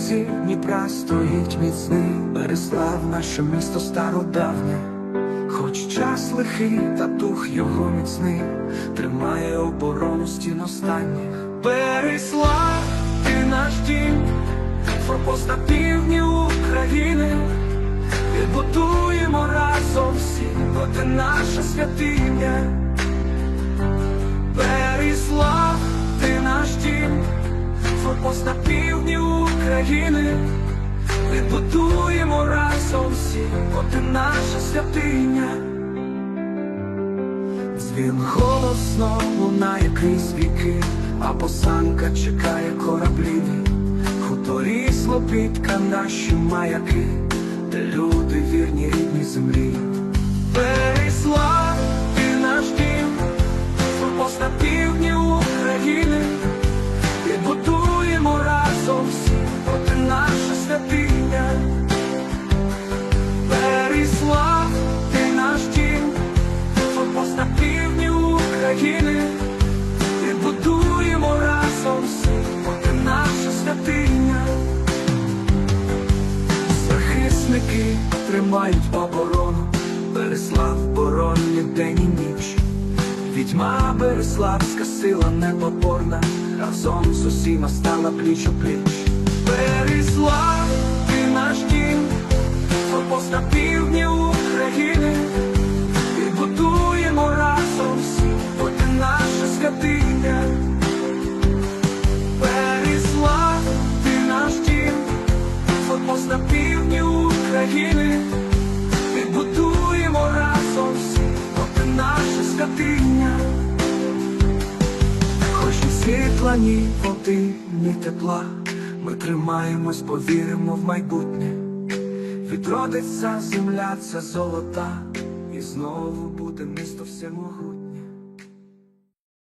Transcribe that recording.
березі Дніпра стоїть міцний Береслав, наше місто стародавнє, хоч час лихий, та дух його міцний, тримає оборону стін останніх. Береслав, ти наш дім, форпост на півдні України, відбудуємо разом всі, бо ти наша святиня. Береслав, форпост на півдні України, відбудуємо разом всі, ти наша святиня. Дзвін голосно лунає крізь віки, а посанка чекає кораблів. Хуторі слобідка наші маяки, де люди вірні рідній землі. Тримають оборону, Береслав боронні день і ніч. Відьма Береславська сила непоборна, разом з усіма стала пліч у пліч. Береслав, ні світла, ні води, ні тепла, ми тримаємось, повіримо в майбутнє. Відродиться земля, ця золота, і знову буде місто всемогутнє.